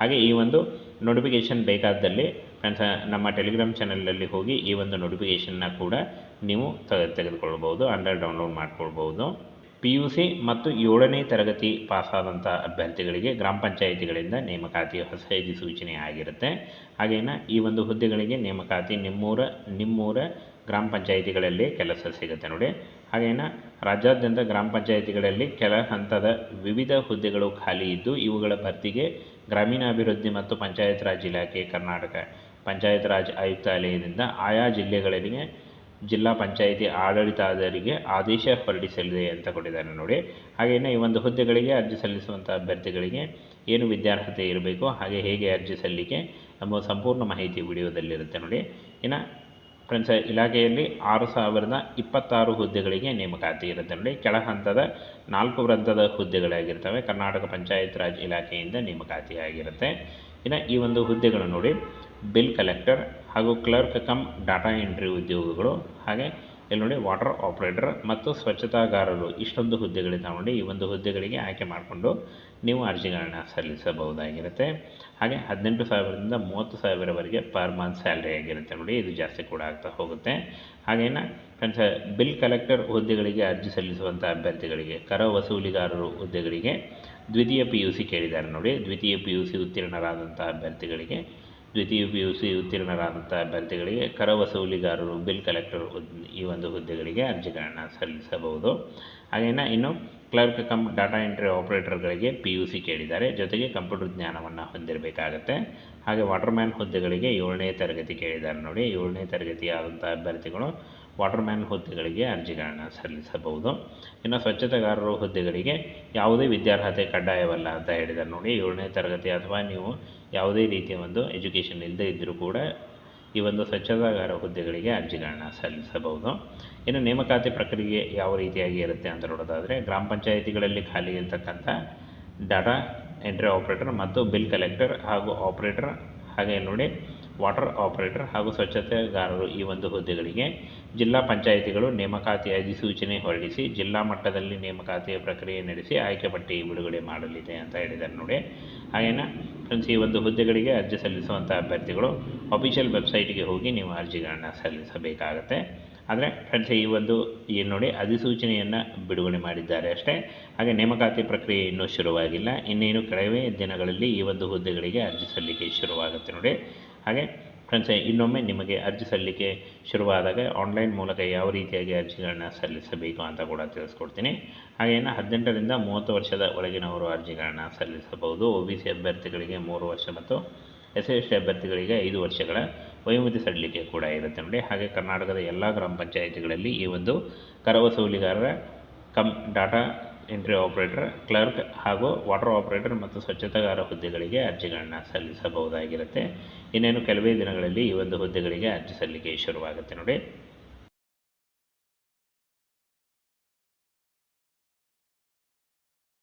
ಹಾಗೆ ಈ ಒಂದು ನೋಟಿಫಿಕೇಷನ್ ಬೇಕಾದಲ್ಲಿ ಫ್ರೆಂಡ್ಸ್ ನಮ್ಮ ಟೆಲಿಗ್ರಾಮ್ ಚಾನಲಲ್ಲಿ ಹೋಗಿ ಈ ಒಂದು ನೋಟಿಫಿಕೇಷನ್ನ ಕೂಡ ನೀವು ತೆಗೆದುಕೊಳ್ಬೋದು ಅಂದರೆ ಡೌನ್ಲೋಡ್ ಮಾಡ್ಕೊಳ್ಬೋದು ಪಿ ಯು ಸಿ ಮತ್ತು ಏಳನೇ ತರಗತಿ ಪಾಸಾದಂಥ ಅಭ್ಯರ್ಥಿಗಳಿಗೆ ಗ್ರಾಮ ಪಂಚಾಯಿತಿಗಳಿಂದ ನೇಮಕಾತಿ ಹೊಸ ಅಧಿಸೂಚನೆ ಆಗಿರುತ್ತೆ. ಹಾಗೇನ ಈ ಒಂದು ಹುದ್ದೆಗಳಿಗೆ ನೇಮಕಾತಿ ನಿಮ್ಮೂರ ನಿಮ್ಮೂರ ಗ್ರಾಮ ಪಂಚಾಯಿತಿಗಳಲ್ಲಿ ಕೆಲಸ ಸಿಗುತ್ತೆ ನೋಡಿ. ಹಾಗೇನ ರಾಜ್ಯಾದ್ಯಂತ ಗ್ರಾಮ ಪಂಚಾಯಿತಿಗಳಲ್ಲಿ ಕೆಲ ಹಂತದ ವಿವಿಧ ಹುದ್ದೆಗಳು ಖಾಲಿ ಇದ್ದು ಇವುಗಳ ಭರ್ತಿಗೆ ಗ್ರಾಮೀಣಾಭಿವೃದ್ಧಿ ಮತ್ತು ಪಂಚಾಯತ್ ರಾಜ್ ಇಲಾಖೆ ಕರ್ನಾಟಕ ಪಂಚಾಯತ್ ರಾಜ್ ಆಯುಕ್ತಾಲಯದಿಂದ ಆಯಾ ಜಿಲ್ಲೆಗಳಿಗೆ ಜಿಲ್ಲಾ ಪಂಚಾಯಿತಿ ಆಡಳಿತಾಧಿಕಾರಿಗೆ ಆದೇಶ ಹೊರಡಿಸಲಿದೆ ಅಂತ ಕೊಟ್ಟಿದ್ದಾರೆ ನೋಡಿ. ಹಾಗೆಯೇ ಈ ಒಂದು ಹುದ್ದೆಗಳಿಗೆ ಅರ್ಜಿ ಸಲ್ಲಿಸುವಂಥ ಅಭ್ಯರ್ಥಿಗಳಿಗೆ ಏನು ವಿದ್ಯಾರ್ಹತೆ ಇರಬೇಕು, ಹಾಗೆ ಹೇಗೆ ಅರ್ಜಿ ಸಲ್ಲಿಕೆ ಎಂಬ ಸಂಪೂರ್ಣ ಮಾಹಿತಿ ವಿಡಿಯೋದಲ್ಲಿರುತ್ತೆ ನೋಡಿ. ಇನ್ನು ಫ್ರೆಂಡ್ಸ್ ಇಲಾಖೆಯಲ್ಲಿ ಆರು ಸಾವಿರದ ಇಪ್ಪತ್ತಾರು ಹುದ್ದೆಗಳಿಗೆ ನೇಮಕಾತಿ ಇರುತ್ತೆ ನೋಡಿ. ಕೆಳ ಹಂತದ ನಾಲ್ಕು ವೃದ್ಧದ ಹುದ್ದೆಗಳಾಗಿರ್ತವೆ. ಕರ್ನಾಟಕ ಪಂಚಾಯತ್ ರಾಜ್ ಇಲಾಖೆಯಿಂದ ನೇಮಕಾತಿ ಆಗಿರುತ್ತೆ ಇನ್ನು ಈ ಒಂದು ಹುದ್ದೆಗಳು ನೋಡಿ, ಬಿಲ್ ಕಲೆಕ್ಟರ್ ಹಾಗೂ ಕ್ಲರ್ಕ್ ಕಮ್ ಡಾಟಾ ಎಂಟ್ರಿ ಉದ್ಯೋಗಗಳು ಹಾಗೆ ಇಲ್ಲಿ ನೋಡಿ ವಾಟರ್ ಆಪರೇಟರ್ ಮತ್ತು ಸ್ವಚ್ಛತಾಗಾರರು ಇಷ್ಟೊಂದು ಹುದ್ದೆಗಳಿಗೆ ನೋಡಿ ಈ ಒಂದು ಹುದ್ದೆಗಳಿಗೆ ಆಯ್ಕೆ ಮಾಡಿಕೊಂಡು ನೀವು ಅರ್ಜಿಗಳನ್ನು ಸಲ್ಲಿಸಬಹುದಾಗಿರುತ್ತೆ. ಹಾಗೆ ಹದಿನೆಂಟು ಸಾವಿರದಿಂದ ಮೂವತ್ತು ಸಾವಿರವರೆಗೆ ಪರ್ ಮಂತ್ ಸ್ಯಾಲ್ರಿ ಆಗಿರುತ್ತೆ ನೋಡಿ, ಇದು ಜಾಸ್ತಿ ಕೂಡ ಆಗ್ತಾ ಹೋಗುತ್ತೆ. ಹಾಗೇನ ಫ್ರೆಂಡ್ಸ್ ಬಿಲ್ ಕಲೆಕ್ಟರ್ ಹುದ್ದೆಗಳಿಗೆ ಅರ್ಜಿ ಸಲ್ಲಿಸುವಂಥ ಅಭ್ಯರ್ಥಿಗಳಿಗೆ ಕರ ವಸೂಲಿಗಾರರು ಹುದ್ದೆಗಳಿಗೆ, ದ್ವಿತೀಯ ಪಿ ಯು ಸಿ ಕೇಳಿದ್ದಾರೆ ನೋಡಿ, ದ್ವಿತೀಯ ಪಿ ಯು ಸಿ ಉತ್ತೀರ್ಣರಾದಂಥ ಅಭ್ಯರ್ಥಿಗಳಿಗೆ ದ್ವಿತೀಯ ಪಿ ಯು ಸಿ ಉತ್ತೀರ್ಣರಾದಂಥ ಅಭ್ಯರ್ಥಿಗಳಿಗೆ ಕರ ವಸೂಲಿಗಾರರು ಬಿಲ್ ಕಲೆಕ್ಟರ್ ಈ ಒಂದು ಹುದ್ದೆಗಳಿಗೆ ಅರ್ಜಿಗಳನ್ನು ಸಲ್ಲಿಸಬಹುದು. ಹಾಗೇನ ಇನ್ನು ಕ್ಲರ್ಕ್ ಕಂ, ಡಾಟಾ ಎಂಟ್ರಿ ಆಪರೇಟರ್ಗಳಿಗೆ ಪಿ ಯು ಸಿ ಕೇಳಿದ್ದಾರೆ. ಜೊತೆಗೆ ಕಂಪ್ಯೂಟರ್ ಜ್ಞಾನವನ್ನು ಹೊಂದಿರಬೇಕಾಗತ್ತೆ. ಹಾಗೆ ವಾಟರ್ಮ್ಯಾನ್ ಹುದ್ದೆಗಳಿಗೆ ಏಳನೇ ತರಗತಿ ಕೇಳಿದ್ದಾರೆ ನೋಡಿ. ಏಳನೇ ತರಗತಿಯಾದಂಥ ಅಭ್ಯರ್ಥಿಗಳು ವಾಟರ್ಮ್ಯಾನ್ ಹುದ್ದೆಗಳಿಗೆ ಅರ್ಜಿಗಳನ್ನು ಸಲ್ಲಿಸಬಹುದು. ಇನ್ನು ಸ್ವಚ್ಛತೆಗಾರರು ಹುದ್ದೆಗಳಿಗೆ ಯಾವುದೇ ವಿದ್ಯಾರ್ಹತೆ ಕಡ್ಡಾಯವಲ್ಲ ಅಂತ ಹೇಳಿದ್ದಾರೆ ನೋಡಿ. ಏಳನೇ ತರಗತಿ ಅಥವಾ ನೀವು ಯಾವುದೇ ರೀತಿಯ ಒಂದು ಎಜುಕೇಷನ್ ಇಲ್ಲದೇ ಇದ್ದರೂ ಕೂಡ ಈ ಒಂದು ಸ್ವಚ್ಛತಾಗಾರ ಹುದ್ದೆಗಳಿಗೆ ಅರ್ಜಿಗಳನ್ನು ಸಲ್ಲಿಸಬಹುದು. ಇನ್ನು ನೇಮಕಾತಿ ಪ್ರಕ್ರಿಯೆ ಯಾವ ರೀತಿಯಾಗಿ ಇರುತ್ತೆ ಅಂತ ನೋಡೋದಾದರೆ, ಗ್ರಾಮ ಪಂಚಾಯಿತಿಗಳಲ್ಲಿ ಖಾಲಿ ಇರತಕ್ಕಂಥ ಡಾಟಾ ಎಂಟ್ರಿ ಆಪ್ರೇಟರ್ ಮತ್ತು ಬಿಲ್ ಕಲೆಕ್ಟರ್ ಹಾಗೂ ಆಪ್ರೇಟರ್ ಹಾಗೆ ನೋಡಿ. ವಾಟರ್ ಆಪರೇಟರ್ ಹಾಗೂ ಸ್ವಚ್ಛತೆಗಾರರು ಈ ಒಂದು ಹುದ್ದೆಗಳಿಗೆ ಜಿಲ್ಲಾ ಪಂಚಾಯಿತಿಗಳು ನೇಮಕಾತಿ ಅಧಿಸೂಚನೆ ಹೊರಡಿಸಿ ಜಿಲ್ಲಾ ಮಟ್ಟದಲ್ಲಿ ನೇಮಕಾತಿಯ ಪ್ರಕ್ರಿಯೆ ನಡೆಸಿ ಆಯ್ಕೆ ಪಟ್ಟಿ ಬಿಡುಗಡೆ ಮಾಡಲಿದೆ ಅಂತ ಹೇಳಿದ್ದಾರೆ ನೋಡಿ. ಹಾಗೇನ ಫ್ರೆಂಡ್ಸ್ ಈ ಒಂದು ಹುದ್ದೆಗಳಿಗೆ ಅರ್ಜಿ ಸಲ್ಲಿಸುವಂಥ ಅಭ್ಯರ್ಥಿಗಳು ಅಫಿಷಿಯಲ್ ವೆಬ್ಸೈಟ್ಗೆ ಹೋಗಿ ನೀವು ಅರ್ಜಿಗಳನ್ನು ಸಲ್ಲಿಸಬೇಕಾಗತ್ತೆ. ಆದರೆ ಫ್ರೆಂಡ್ಸ್ ಈ ಒಂದು ಏನು ನೋಡಿ ಅಧಿಸೂಚನೆಯನ್ನು ಬಿಡುಗಡೆ ಮಾಡಿದ್ದಾರೆ ಅಷ್ಟೇ. ಹಾಗೆ ನೇಮಕಾತಿ ಪ್ರಕ್ರಿಯೆ ಇನ್ನೂ ಶುರುವಾಗಿಲ್ಲ. ಇನ್ನೇನು ಕೆಲವೇ ದಿನಗಳಲ್ಲಿ ಈ ಒಂದು ಹುದ್ದೆಗಳಿಗೆ ಅರ್ಜಿ ಸಲ್ಲಿಕೆ ಶುರುವಾಗುತ್ತೆ ನೋಡಿ. ಹಾಗೆ ಫ್ರೆಂಡ್ಸ್, ಇನ್ನೊಮ್ಮೆ ನಿಮಗೆ ಅರ್ಜಿ ಸಲ್ಲಿಕೆ ಶುರುವಾದಾಗ ಆನ್ಲೈನ್ ಮೂಲಕ ಯಾವ ರೀತಿಯಾಗಿ ಅರ್ಜಿಗಳನ್ನ ಸಲ್ಲಿಸಬೇಕು ಅಂತ ಕೂಡ ತಿಳಿಸ್ಕೊಡ್ತೀನಿ. ಹಾಗೇನು ಹದಿನೆಂಟರಿಂದ ಮೂವತ್ತು ವರ್ಷದ ಒಳಗಿನವರು ಅರ್ಜಿಗಳನ್ನು ಸಲ್ಲಿಸಬಹುದು. ಒ ಬಿ ಸಿ ಅಭ್ಯರ್ಥಿಗಳಿಗೆ ಮೂರು ವರ್ಷ ಮತ್ತು ಎಸ್ ಎಸ್ ಸಿ ಅಭ್ಯರ್ಥಿಗಳಿಗೆ ಐದು ವರ್ಷಗಳ ವಯೋಮಿತಿ ಸಡಿಲಿಕೆ ಕೂಡ ಇರುತ್ತೆ ನೋಡಿ. ಹಾಗೆ ಕರ್ನಾಟಕದ ಎಲ್ಲ ಗ್ರಾಮ ಪಂಚಾಯಿತಿಗಳಲ್ಲಿ ಈ ಒಂದು ಕರ ವಸೂಲಿಗಾರರ cum, data entry operator clerk ಹಾಗೂ ವಾಟರ್ ಆಪರೇಟರ್ ಮತ್ತು ಸ್ವಚ್ಛತಾಗಾರ ಹುದ್ದೆಗಳಿಗೆ ಅರ್ಜಿಗಳನ್ನು ಸಲ್ಲಿಸಬಹುದಾಗಿರುತ್ತೆ. ಇನ್ನೇನು ಕೆಲವೇ ದಿನಗಳಲ್ಲಿ ಈ ಒಂದು ಹುದ್ದೆಗಳಿಗೆ ಅರ್ಜಿ ಸಲ್ಲಿಕೆ ಶುರುವಾಗುತ್ತೆ ನೋಡಿ.